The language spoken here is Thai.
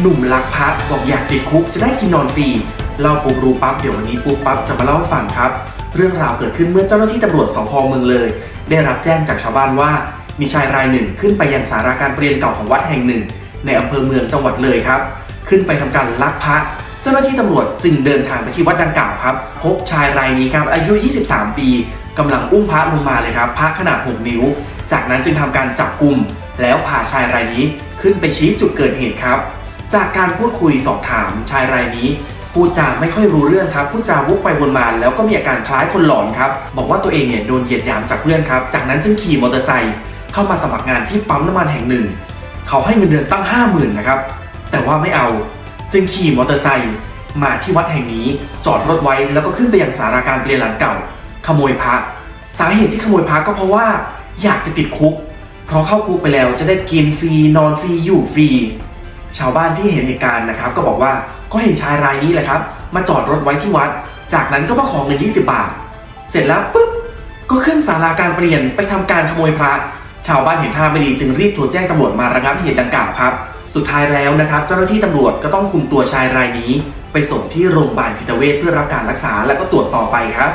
หนุ่มรักพระบอกอยากติดคุกจะได้กินนอนฟรีเล่าปุ๊บรู้ปั๊บเดี๋ยววันนี้ปุ๊บปั๊บจะมาเล่าให้ฟังครับ เรื่องราวเกิดขึ้นเมื่อเจ้าหน้าที่ตำรวจสพเมืองเลย ได้รับแจ้งจากชาวบ้านว่า มีชายรายหนึ่งขึ้นไปยังสาราการเปลี่ยนเก่าของวัดแห่งหนึ่ง ในอำเภอเมืองจังหวัดเลยครับ ขึ้นไปทำการลักพระเจ้าหน้าที่ตำรวจจึงเดินทางไปที่วัดดังกล่าวครับ พบชายรายนี้ครับอายุ 23 ปีกำลังอุ้มพระลงมาเลยครับพระขนาด 6 นิ้ว จากนั้นจึงทำการจับกลุ่มแล้วพาชายรายนี้ขึ้นไปชี้จุดเกิดเหตุครับ จากการพูดคุยสอบถามชายรายนี้พูดจาไม่ค่อยรู้เรื่องครับพูดจาวกไปวนมาแล้วก็มีอาการคล้ายคนหลอนครับ บอกว่าตัวเองเนี่ยโดนเหยียดหยามจากเพื่อนครับ จากนั้นจึงขี่มอเตอร์ไซค์เข้ามาสมัครงานที่ปั๊มน้ำมันแห่งหนึ่ง เขาให้เงินเดือนตั้ง 5 0,000นะครับ แต่ว่าไม่เอา จึงขี่มอเตอร์ไซค์มาที่วัดแห่งนี้ จอดรถไว้แล้วก็ขึ้นไปยังสาราการเปลี่ยนหลังเก่า ขโมยพระสาเหตุที่ขโมยพระก็เพราะว่า อยากจะติดคุก เพราะเข้าคุกไปแล้วจะได้กินฟรีนอนฟรีอยู่ฟรี ชาวบ้านที่เห็นเหตุการณ์นะครับ ก็บอกว่าก็เห็นชายรายนี้แหละครับ มาจอดรถไว้ที่วัด จากนั้นก็มาขอเงิน 20 บาท เสร็จแล้วปุ๊บก็ขึ้นศาลาการเปลี่ยนไปทำการขโมยพระ ชาวบ้านเห็นท่าไม่ดีจึงรีบโทรแจ้งตำรวจมาระงับเหตุดังกล่าวครับ สุดท้ายแล้วนะครับ เจ้าหน้าที่ตำรวจก็ต้องคุมตัวชายรายนี้ ไปส่งที่โรงพยาบาลจิตเวชเพื่อรับการรักษาและก็ตรวจต่อไปครับ